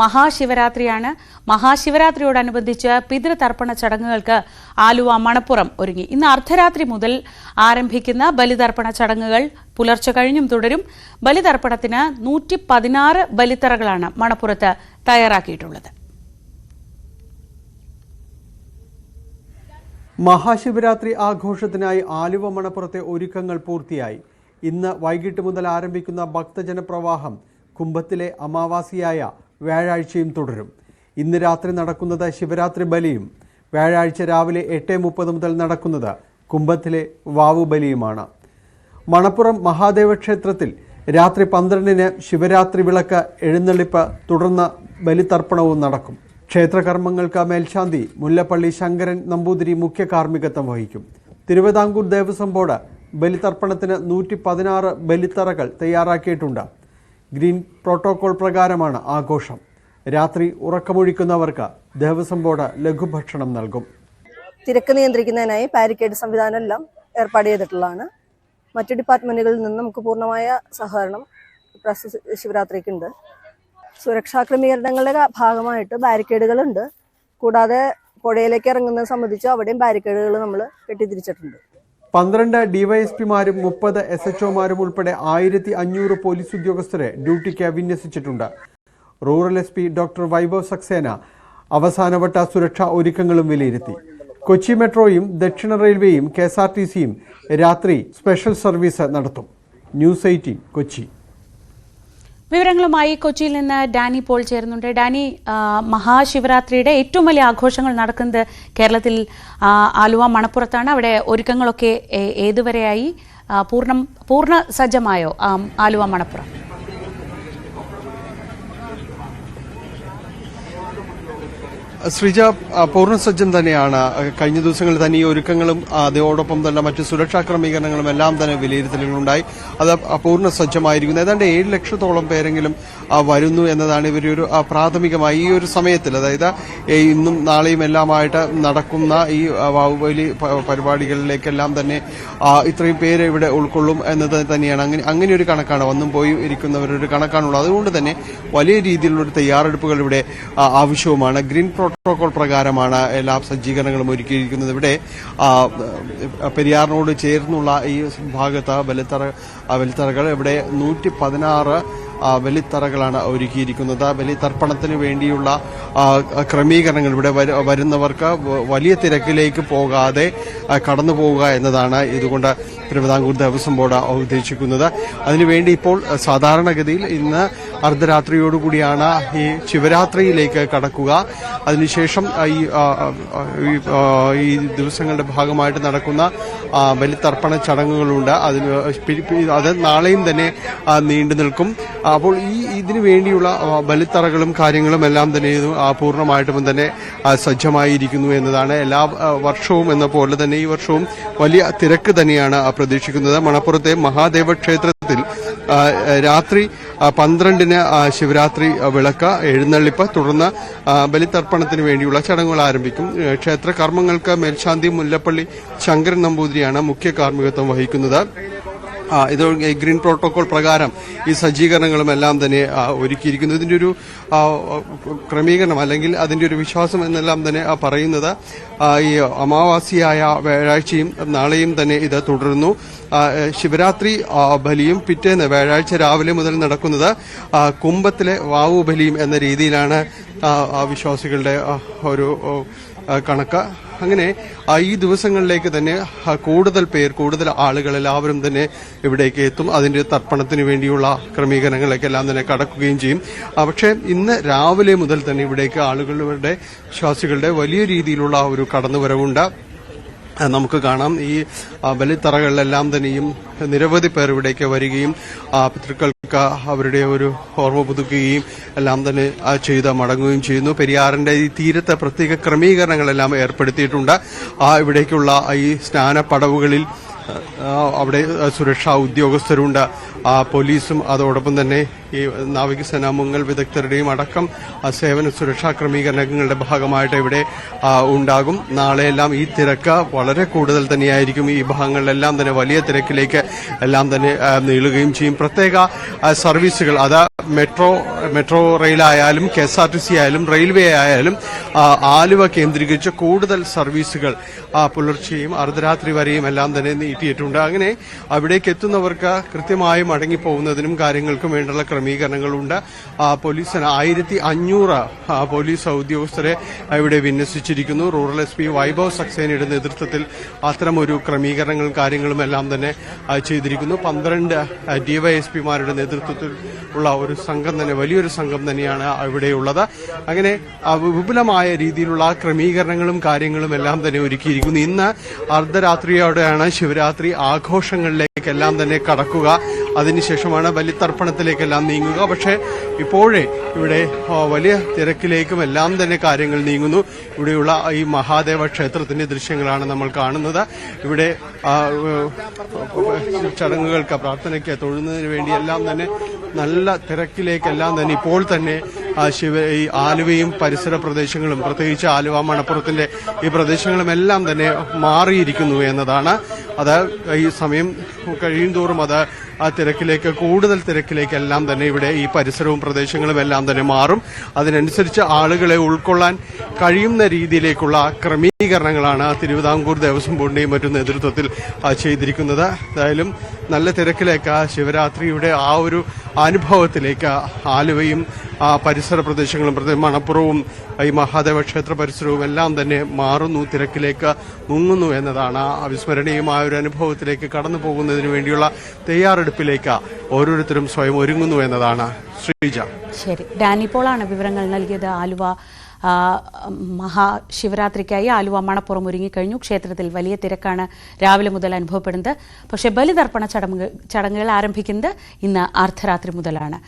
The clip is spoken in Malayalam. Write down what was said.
മഹാശിവരാത്രിയാണ്. മഹാശിവരാത്രിയോടനുബന്ധിച്ച് പിതൃതർപ്പണ ചടങ്ങുകൾക്ക് ആലുവ മണപ്പുറം ഒരുങ്ങി. ഇന്ന് അർദ്ധരാത്രി മുതൽ ആരംഭിക്കുന്ന ബലിതർപ്പണ ചടങ്ങുകൾ പുലർച്ചെ കഴിഞ്ഞും തുടരും. ബലിതർപ്പണത്തിന് നൂറ്റി പതിനാറ് ബലിത്തറകളാണ് മണപ്പുറത്ത് തയ്യാറാക്കിയിട്ടുള്ളത്. മഹാശിവരാത്രി ആഘോഷത്തിനായി ആലുവ മണപ്പുറത്തെ ഒരുക്കങ്ങൾ പൂർത്തിയായി. ഇന്ന് വൈകിട്ട് മുതൽ ആരംഭിക്കുന്ന ഭക്തജനപ്രവാഹം കുംഭത്തിലെ അമാവാസിയായ വ്യാഴാഴ്ചയും തുടരും. ഇന്ന് രാത്രി നടക്കുന്നത് ശിവരാത്രി ബലിയും വ്യാഴാഴ്ച രാവിലെ എട്ട് മുപ്പത് മുതൽ നടക്കുന്നത് കുംഭത്തിലെ വാവുബലിയുമാണ് മണപ്പുറം മഹാദേവ ക്ഷേത്രത്തിൽ രാത്രി പന്ത്രണ്ടിന് ശിവരാത്രി വിളക്ക് എഴുന്നള്ളിപ്പ് തുടർന്ന് ബലിതർപ്പണവും നടക്കും. ക്ഷേത്രകർമ്മങ്ങൾക്ക് മേൽശാന്തി മുല്ലപ്പള്ളി ശങ്കരൻ നമ്പൂതിരി മുഖ്യ കാർമ്മികത്വം വഹിക്കും. തിരുവിതാംകൂർ ദേവസ്വം ബോർഡ് ബലിതർപ്പണത്തിന് നൂറ്റി പതിനാറ് ബലിത്തറകൾ തയ്യാറാക്കിയിട്ടുണ്ട്. ഗ്രീൻ പ്രോട്ടോകോൾ പ്രകാരമാണ് ആഘോഷം. രാത്രി ഉറക്കമൊഴിക്കുന്നവർക്ക് ദേവസ്വം ബോർഡ് ലഘുഭക്ഷണം നൽകും. തിരക്ക് നിയന്ത്രിക്കുന്നതിനായി ബാരിക്കേഡ് സംവിധാനം എല്ലാം ഏർപ്പാട് ചെയ്തിട്ടുള്ളതാണ്. മറ്റു ഡിപ്പാർട്ട്മെന്റുകളിൽ നിന്ന് നമുക്ക് പൂർണമായ സഹകരണം ശിവരാത്രിക്കുണ്ട്. സുരക്ഷാ ക്രമീകരണങ്ങളുടെ ഭാഗമായിട്ട് ബാരിക്കേഡുകളുണ്ട്. കൂടാതെ പുഴയിലേക്ക് ഇറങ്ങുന്നത് സംബന്ധിച്ച് അവിടെയും ബാരിക്കേഡുകൾ നമ്മൾ കെട്ടിത്തിരിച്ചിട്ടുണ്ട്. പന്ത്രണ്ട് ഡിവൈഎസ്പിമാരും മുപ്പത് എസ് എച്ച് ഒമാരും ഉൾപ്പെടെ ആയിരത്തി അഞ്ഞൂറ് പോലീസ് ഉദ്യോഗസ്ഥരെ ഡ്യൂട്ടിക്ക് വിന്യസിച്ചിട്ടുണ്ട്. Rural S P doctor Vaibhav Saxena അവസാനവട്ട സുരക്ഷാ ഒരുക്കങ്ങളും വിലയിരുത്തി. കൊച്ചി മെട്രോയും ദക്ഷിണ റെയിൽവേയും കെ എസ് ആർ ടി സിയും രാത്രി സ്പെഷ്യൽ സർവീസ് നടത്തും. News Eighteen Kochi. വിവരങ്ങളുമായി കൊച്ചിയിൽ നിന്ന് ഡാനി പോൾ ചേരുന്നുണ്ട്. ഡാനി മഹാശിവരാത്രിയുടെ ഏറ്റവും വലിയ ആഘോഷങ്ങൾ നടക്കുന്നത് കേരളത്തിൽ ആലുവ മണപ്പുറത്താണ്. അവിടെ ഒരുക്കങ്ങളൊക്കെ ഏതുവരെയായി? പൂർണ പൂർണം സജ്ജമായോ ആലുവ മണപ്പുറം? ശ്രീജ പൂർണസജ്ജം തന്നെയാണ്. കഴിഞ്ഞ ദിവസങ്ങളിൽ തന്നെ ഈ ഒരുക്കങ്ങളും അതോടൊപ്പം തന്നെ മറ്റ് സുരക്ഷാ ക്രമീകരണങ്ങളും എല്ലാം തന്നെ വിലയിരുത്തലുകളുണ്ടായി. അത് ആ, പൂർണ സജ്ജമായിരിക്കുന്നു ഏതാണ്ട് ഏഴ് ലക്ഷത്തോളം പേരെങ്കിലും വരുന്നു എന്നതാണ് ഇവരൊരു പ്രാഥമികമായി ഈ ഒരു സമയത്തിൽ. അതായത് ഇന്നും നാളെയും എല്ലാമായിട്ട് നടക്കുന്ന ഈ വാവുബലി പരിപാടികളിലേക്കെല്ലാം തന്നെ ഇത്രയും പേര് ഇവിടെ ഉൾക്കൊള്ളും എന്നത് തന്നെയാണ്. അങ്ങനെ അങ്ങനെ ഒരു കണക്കാണ്. വന്നും പോയി ഇരിക്കുന്നവരൊരു കണക്കാണുള്ളത്. അതുകൊണ്ട് തന്നെ വലിയ രീതിയിലുള്ള തയ്യാറെടുപ്പുകൾ ഇവിടെ ആവശ്യവുമാണ്. ഗ്രീൻ പ്രോട്ടോകോൾ പ്രകാരമാണ് എല്ലാ സജ്ജീകരണങ്ങളും ഒരുക്കിയിരിക്കുന്നത്. ഇവിടെ പെരിയാറിനോട് ചേർന്നുള്ള ഈ ഭാഗത്ത് വലിത്തറ വലിത്തറകൾ ഇവിടെ നൂറ്റി പതിനാറ് ബലിത്തറകളാണ് ഒരുക്കിയിരിക്കുന്നത്. ബലിതർപ്പണത്തിന് വേണ്ടിയുള്ള ക്രമീകരണങ്ങൾ ഇവിടെ വരുന്നവർക്ക് വലിയ തിരക്കിലേക്ക് പോകാതെ കടന്നു പോവുക എന്നതാണ് ഇതുകൊണ്ട് തിരുവിതാംകൂർ ദേവസ്വം ബോർഡ് ഉദ്ദേശിക്കുന്നത്. അതിനുവേണ്ടി ഇപ്പോൾ സാധാരണഗതിയിൽ ഇന്ന് അർദ്ധരാത്രിയോടുകൂടിയാണ് ഈ ശിവരാത്രിയിലേക്ക് കടക്കുക. അതിനുശേഷം ഈ ദിവസങ്ങളുടെ ഭാഗമായിട്ട് നടക്കുന്ന ബലിത്തർപ്പണ ചടങ്ങുകളുണ്ട്. അതിന് അത് നാളെയും തന്നെ നീണ്ടു നിൽക്കും. അപ്പോൾ ഈ ഇതിനു വേണ്ടിയുള്ള ബലിത്തറകളും കാര്യങ്ങളും എല്ലാം തന്നെ പൂർണമായിട്ടും തന്നെ സജ്ജമായിരിക്കുന്നു എന്നതാണ്. എല്ലാ വർഷവും എന്ന പോലെ തന്നെ ഈ വർഷവും വലിയ തിരക്ക് തന്നെയാണ് പ്രതീക്ഷിക്കുന്നത്. മണപ്പുറത്തെ മഹാദേവ ക്ഷേത്രത്തിൽ രാത്രി പന്ത്രണ്ടിന് ശിവരാത്രി വിളക്ക് എഴുന്നള്ളിപ്പ് തുടർന്ന് ബലിതർപ്പണത്തിന് വേണ്ടിയുള്ള ചടങ്ങുകൾ ആരംഭിക്കും. ക്ഷേത്ര കർമ്മങ്ങൾക്ക് മേൽശാന്തി മുല്ലപ്പള്ളി ശങ്കരൻ നമ്പൂതിരിയാണ് മുഖ്യ കാർമ്മികത്വം വഹിക്കുന്നത്. ഇത് ഗ്രീൻ പ്രോട്ടോകോൾ പ്രകാരം ഈ സജ്ജീകരണങ്ങളും എല്ലാം തന്നെ ഒരുക്കിയിരിക്കുന്നു. ഇതിന്റെ ഒരു ക്രമീകരണം അല്ലെങ്കിൽ അതിന്റെ ഒരു വിശ്വാസം എന്നെല്ലാം തന്നെ പറയുന്നത് ഈ അമാവാസിയായ വ്യാഴാഴ്ചയും നാളെയും തന്നെ ഇത് തുടരുന്നു. ശിവരാത്രി ബലിയും പിറ്റേന്ന് വ്യാഴാഴ്ച രാവിലെ മുതൽ നടക്കുന്നത് കുംഭത്തിലെ വാവു ബലിയും എന്ന രീതിയിലാണ് വിശ്വാസികളുടെ ഒരു കണക്ക്. അങ്ങനെ ഈ ദിവസങ്ങളിലേക്ക് തന്നെ കൂടുതൽ പേർ കൂടുതൽ ആളുകൾ എല്ലാവരും തന്നെ ഇവിടേക്ക് എത്തും. അതിന്റെ തർപ്പണത്തിന് വേണ്ടിയുള്ള ക്രമീകരണങ്ങളൊക്കെ എല്ലാം തന്നെ കടക്കുകയും ചെയ്യും. പക്ഷേ ഇന്ന് രാവിലെ മുതൽ തന്നെ ഇവിടേക്ക് ആളുകളുടെ വിശ്വാസികളുടെ വലിയ രീതിയിലുള്ള ഒരു കടന്നുവരവുണ്ട്. നമുക്ക് കാണാം. ഈ ബലിത്തറകളിലെല്ലാം തന്നെയും നിരവധി പേർ ഇവിടേക്ക് വരികയും പിതൃക്കൾക്ക് അവരുടെ ഒരു ഓർമ്മ പുതുക്കുകയും എല്ലാം തന്നെ ചെയ്ത് മടങ്ങുകയും ചെയ്യുന്നു. പെരിയാറിന്റെ ഈ തീരത്തെ പ്രത്യേക ക്രമീകരണങ്ങളെല്ലാം ഏർപ്പെടുത്തിയിട്ടുണ്ട്. ആ ഇവിടേക്കുള്ള ഈ സ്നാനപ്പടവുകളിൽ അവിടെ സുരക്ഷാ ഉദ്യോഗസ്ഥരുണ്ട്. പോലീസും അതോടൊപ്പം തന്നെ ഈ നാവികസേന മുങ്ങൽ വിദഗ്ധരുടെയും അടക്കം സേവന സുരക്ഷാ ക്രമീകരണങ്ങളുടെ ഭാഗമായിട്ട് ഇവിടെ ഉണ്ടാകും. നാളെയെല്ലാം ഈ തിരക്ക് വളരെ കൂടുതൽ തന്നെയായിരിക്കും. ഈ ഭാഗങ്ങളിലെല്ലാം തന്നെ വലിയ തിരക്കിലേക്ക് എല്ലാം തന്നെ നീളുകയും ചെയ്യും. പ്രത്യേക സർവീസുകൾ അത് metro metro റെയിലായാലും K S R T C ആയാലും റെയിൽവേ ആയാലും ആലുവ കേന്ദ്രീകരിച്ച് കൂടുതൽ സർവീസുകൾ പുലർച്ചെയും അർദ്ധരാത്രി വരെയും എല്ലാം തന്നെ നീട്ടിയിട്ടുണ്ട്. അങ്ങനെ അവിടേക്ക് എത്തുന്നവർക്ക് കൃത്യമായി മടങ്ങിപ്പോകുന്നതിനും കാര്യങ്ങൾക്കും വേണ്ടുള്ള ക്രമീകരണങ്ങളുണ്ട്. പോലീസിന് ആയിരത്തി അഞ്ഞൂറ് പോലീസ് ഉദ്യോഗസ്ഥരെ ഇവിടെ വിന്യസിച്ചിരിക്കുന്നു. റൂറൽ എസ് പി വൈഭവ് സക്സേനയുടെ നേതൃത്വത്തിൽ അത്തരമൊരു ക്രമീകരണങ്ങളും കാര്യങ്ങളും എല്ലാം തന്നെ ചെയ്തിരിക്കുന്നു. പന്ത്രണ്ട് ഡിവൈഎസ്പിമാരുടെ നേതൃത്വത്തിൽ ഉള്ള ഒരു സംഘം തന്നെ വലിയൊരു സംഘം തന്നെയാണ് ഇവിടെയുള്ളത്. അങ്ങനെ വിപുലമായ രീതിയിലുള്ള ക്രമീകരണങ്ങളും കാര്യങ്ങളും എല്ലാം തന്നെ ഒരുക്കിയിരിക്കുന്നു. ഇന്ന് അർദ്ധരാത്രിയോടെയാണ് ശിവരാത്രി ആഘോഷങ്ങളിലേക്കെല്ലാം തന്നെ കടക്കുക. അതിനുശേഷമാണ് ബലിത്തർപ്പണത്തിലേക്കെല്ലാം നീങ്ങുക. പക്ഷേ ഇപ്പോഴേ ഇവിടെ വലിയ തിരക്കിലേക്കും എല്ലാം തന്നെ കാര്യങ്ങൾ നീങ്ങുന്നു. ഇവിടെയുള്ള ഈ മഹാദേവ ക്ഷേത്രത്തിന്റെ ദൃശ്യങ്ങളാണ് നമ്മൾ കാണുന്നത്. ഇവിടെ ചടങ്ങുകൾക്ക് പ്രാർത്ഥനയ്ക്ക് തൊഴുന്നതിന് വേണ്ടി എല്ലാം തന്നെ നല്ല തിരക്കിലേക്കെല്ലാം തന്നെ ഇപ്പോൾ തന്നെ ശിവ ഈ ആലുവയും പരിസര പ്രദേശങ്ങളും പ്രത്യേകിച്ച് ആലുവ മണപ്പുറത്തിന്റെ ഈ പ്രദേശങ്ങളും എല്ലാം തന്നെ മാറിയിരിക്കുന്നു എന്നതാണ്. അത് ഈ സമയം കഴിയും തോറും അത് ആ തിരക്കിലേക്ക് കൂടുതൽ തിരക്കിലേക്ക് എല്ലാം തന്നെ ഇവിടെ ഈ പരിസരവും പ്രദേശങ്ങളും എല്ലാം തന്നെ മാറും. അതിനനുസരിച്ച് ആളുകളെ ഉൾക്കൊള്ളാൻ കഴിയുന്ന രീതിയിലേക്കുള്ള ക്രമീകരണങ്ങളാണ് തിരുവിതാംകൂർ ദേവസ്വം ബോർഡിന്റെയും മറ്റും നേതൃത്വത്തിൽ ചെയ്തിരിക്കുന്നത്. എന്തായാലും നല്ല തിരക്കിലേക്ക് ശിവരാത്രിയുടെ ആ ഒരു അനുഭവത്തിലേക്ക് ആലുവയും പരിസര പ്രദേശങ്ങളും പ്രത്യേകം മണപ്പുറവും ഈ മഹാദേവ ക്ഷേത്ര പരിസരവും എല്ലാം തന്നെ മാറുന്നു തിരക്കിലേക്ക് മുങ്ങുന്നു എന്നതാണ് അവിസ്മരണീയമായ ഒരു അനുഭവത്തിലേക്ക് കടന്നു പോകുന്നതിന് വേണ്ടിയുള്ള തയ്യാറെടുപ്പിലേക്ക് ഓരോരുത്തരും സ്വയം ഒരുങ്ങുന്നു എന്നതാണ് ശ്രീജ. ശരി. ഡാനി പോളാണ് വിവരങ്ങൾ നൽകിയത്. ആലുവ മഹാശിവരാത്രിക്കായി ആലുവ മണപ്പുറം ഒരുങ്ങിക്കഴിഞ്ഞു. ക്ഷേത്രത്തിൽ വലിയ തിരക്കാണ് രാവിലെ മുതൽ അനുഭവപ്പെടുന്നത്. പക്ഷേ ബലിതർപ്പണ ചടങ്ങ് ചടങ്ങുകൾ ആരംഭിക്കുന്നത് ഇന്ന് അർദ്ധരാത്രി മുതലാണ്.